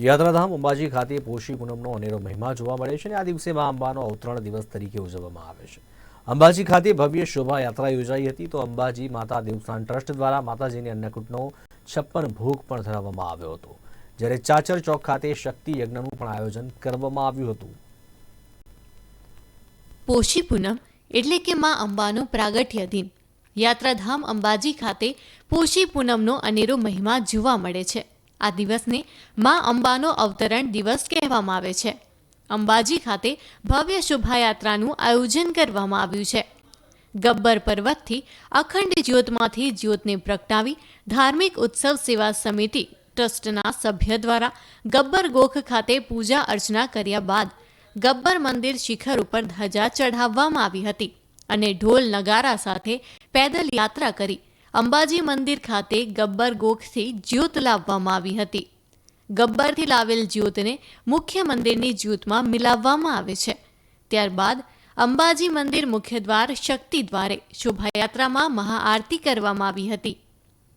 યાત્રાધામ અંબાજી ખાતે પોષી પૂનમનો અનેરો મહિમા જોવા મળે છે અને આ દિવસે મા અંબાનો અવતરણ દિવસ તરીકે ઉજવવામાં આવે છે. અંબાજી ખાતે ભવ્ય શોભાયાત્રા યોજાઈ હતી તો અંબાજી માતા દેવસ્થાન ટ્રસ્ટ દ્વારા માતાજીની અન્નકૂટનો છપ્પન ભોગ પણ ધરાવવામાં આવ્યો હતો. જ્યારે ચાચર ચોક ખાતે શક્તિ યજ્ઞનું પણ આયોજન કરવામાં આવ્યું હતું. પોષી પૂનમ એટલે કે મા અંબાનું પ્રાગટ્ય દિન. યાત્રાધામ અંબાજી ખાતે પોષી પૂનમનો અનેરો મહિમા જોવા મળે છે. આ દિવસને માં અંબાનો અવતરણ દિવસ કહેવામાં આવે છે. અંબાજી ખાતે ભવ્ય શોભાયાત્રાનું આયોજન કરવામાં આવ્યું છે. ગબ્બર પર્વતથી અખંડ જ્યોતમાંથી જ્યોતને પ્રગટાવી ધાર્મિક ઉત્સવ સેવા સમિતિ ટ્રસ્ટના સભ્ય દ્વારા ગબ્બર ગોખ ખાતે પૂજા અર્ચના કર્યા બાદ ગબ્બર મંદિર શિખર ઉપર ધજા ચઢાવવામાં આવી હતી અને ઢોલ નગારા સાથે પેદલ યાત્રા કરી અંબાજી મંદિર ખાતે ગબ્બર ગોખથી જ્યોત લાવવામાં આવી હતી. ગબ્બરથી લાવેલ જ્યોતને મુખ્ય મંદિરની જ્યોતમાં મિલાવવામાં આવે છે. ત્યારબાદ અંબાજી મંદિર મુખ્ય દ્વાર શક્તિ દ્વારે શોભાયાત્રામાં મહાઆરતી કરવામાં આવી હતી.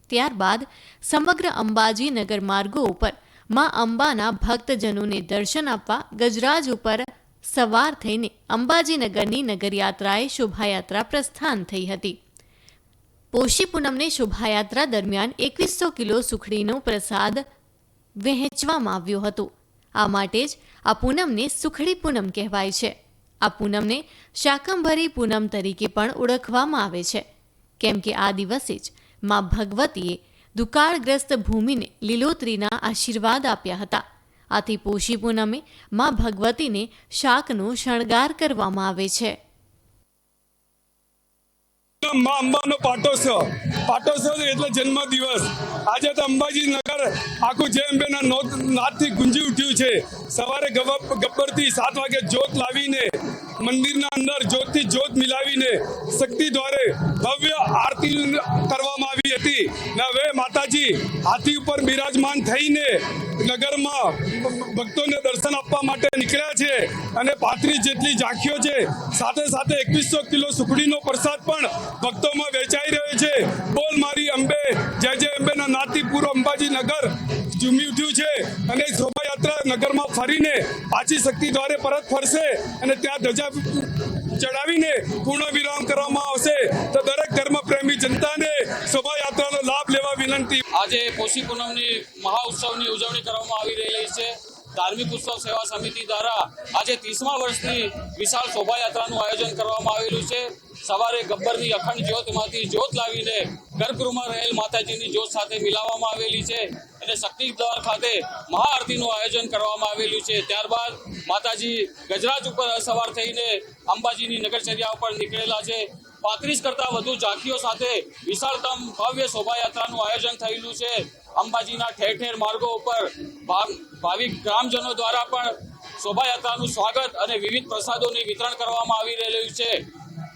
ત્યારબાદ સમગ્ર અંબાજી નગર માર્ગો ઉપરમાં અંબાના ભક્તજનોને દર્શન આપવા ગજરાજ ઉપર સવાર થઈને અંબાજી નગરની નગરયાત્રાએ શોભાયાત્રા પ્રસ્થાન થઈ હતી. પોષી પૂનમને શોભાયાત્રા દરમિયાન એકવીસો કિલો સુખડીનો પ્રસાદ વહેંચવામાં આવ્યો હતો. આ માટે જ આ પૂનમને સુખડી પૂનમ કહેવાય છે. આ પૂનમને શાકંભરી પૂનમ તરીકે પણ ઓળખવામાં આવે છે. કેમ કે આ દિવસે જ મા ભગવતીએ દુકાળગ્રસ્ત ભૂમિને લીલોતરીના આશીર્વાદ આપ્યા હતા. આથી પોષી પૂનમે મા ભગવતીને શાકનો શણગાર કરવામાં આવે છે. મા અંબાનો પાટોત્સવ. પાટોત્સવ એટલે જન્મ દિવસ આજે તો અંબાજી નગર આખું જે અંબેના નાદથી ગુંજી ઉઠ્યું છે. સવારે ગબ- ગબ્બરથી સાત વાગે જ્યોત લાવીને, મંદિરના અંદર જ્યોતથી જ્યોત મિલાવીને, શક્તિ દ્વારે ભવ્ય આરતી કરવામાં આવી હતી. ને હવે માતાજી હાથી ઉપર બિરાજમાન થઈને નગરમાં ભક્તોને દર્શન આપવા માટે નીકળ્યા છે. અને પાંત્રીસ જેટલી ઝાંખીઓ છે. સાથે સાથે એકવીસો કિલો સુખડીનો પ્રસાદ પણ ભક્તોમાં વેચાઈ રહ્યો છે. બોલ મારી અંબે. જય જય અંબેના નાથી પૂરો અંબાજી નગર ઝૂમી ઉઠ્યું છે અને શોભાયાત્રા નગરમાં ફરીને પાછી શક્તિ દ્વારે પરત ફરશે અને ત્યાં ધજા ચડાવીને પૂર્ણ વિરામ કરવામાં આવશે. તો દરેક ધર્મ પ્રેમી જનતાને શોભાયાત્રાનો લાભ લેવા વિનંતી. આજે પોષી પૂનમની મહાઉત્સવની ઉજવણી કરવામાં આવી રહી છે. ધાર્મિક ઉત્સવ સેવા સમિતિ દ્વારા આજે ત્રીસમા વર્ષની વિશાળ શોભાયાત્રાનું આયોજન કરવામાં આવેલું છે. સવારે ગબ્બરની અખંડ જ્યોતમાંથી જ્યોત લાવીને ગર્ભગૃહમાં રહેલ માતાજીની જ્યોત સાથે મિલાવવામાં આવેલી છે અને શક્તિ દ્વાર ખાતે મહાઆરતીનું આયોજન કરવામાં આવેલું છે. ત્યારબાદ માતાજી ગજરાજ ઉપર સવાર થઈને અંબાજીની નગરચર્યા ઉપર નીકળેલા છે. પાંત્રીસ કરતાં વધુ ઝાંખીઓ સાથે વિશાળતમ ભવ્ય શોભાયાત્રાનું આયોજન થયેલું છે. અંબાજીના ઠેર ઠેર માર્ગો ઉપર ભાવિક ગ્રામજનો દ્વારા પણ શોભાયાત્રાનું સ્વાગત અને વિવિધ પ્રસાદોની વિતરણ કરવામાં આવી રહેલું છે.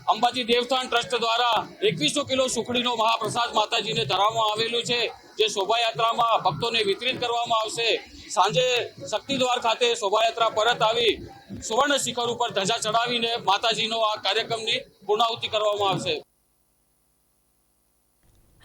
અંબાજી દેવસ્થાન ટ્રસ્ટ દ્વારા એકવીસો કિલો સુખડીનો મહાપ્રસાદ માતાજીને ધરાવવામાં આવેલું છે, જે શોભાયાત્રામાં ભક્તોને વિતરિત કરવામાં આવશે. સાંજે શક્તિદ્વાર ખાતે શોભાયાત્રા પરત આવી સુવર્ણ શિખર ઉપર ધજા ચડાવીને માતાજીનો આ કાર્યક્રમની પૂર્ણાહુતિ કરવામાં આવશે.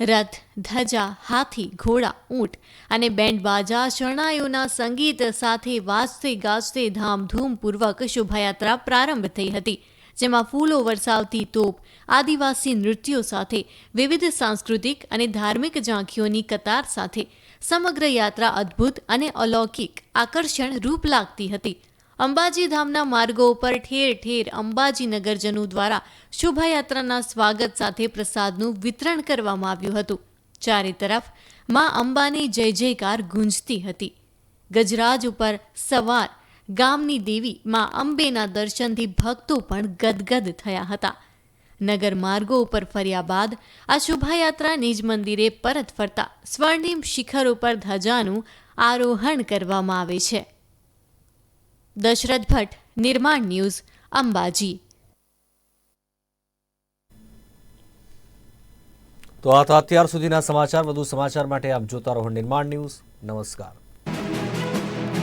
રથ, ધજા, હાથી, ઘોડા, ઊંટ અને બેન્ડ બાજા શરણાઈઓના સંગીત સાથે વાજતે ગાજતે ધામધૂમપૂર્વક શોભાયાત્રા પ્રારંભ થઈ હતી. જેમાં ફૂલો વરસાવતી તોપ, આદિવાસી નૃત્યો સાથે, વિવિધ સાંસ્કૃતિક અને ધાર્મિક ઝાંખીઓની કતાર સાથે સમગ્ર યાત્રા અદ્ભુત અને અલૌકિક આકર્ષણ રૂપ લાગતી હતી. અંબાજી ધામના માર્ગો ઉપર ઠેર ઠેર અંબાજી નગરજનો દ્વારા શોભાયાત્રાના સ્વાગત સાથે પ્રસાદનું વિતરણ કરવામાં આવ્યું હતું. ચારે તરફમાં અંબાની જય જયકાર ગુંજતી હતી. ગજરાજ ઉપર સવાર ગામની દેવી માં અંબેના દર્શનથી ભક્તો પણ ગદગદ થયા હતા. નગર માર્ગો ઉપર ફર્યા બાદ આ શોભાયાત્રા નિજ મંદિરે પરત ફરતા સ્વર્ણિમ શિખર ઉપર ધજાનું આરોહણ કરવામાં આવે છે. દશરથ ભટ્ટ, નિર્માણ ન્યૂઝ, અંબાજી. તો આ તો અત્યાર સુધીના સમાચાર. વધુ સમાચાર માટે આપ જોતા રહો નિર્માણ ન્યૂઝ. નમસ્કાર.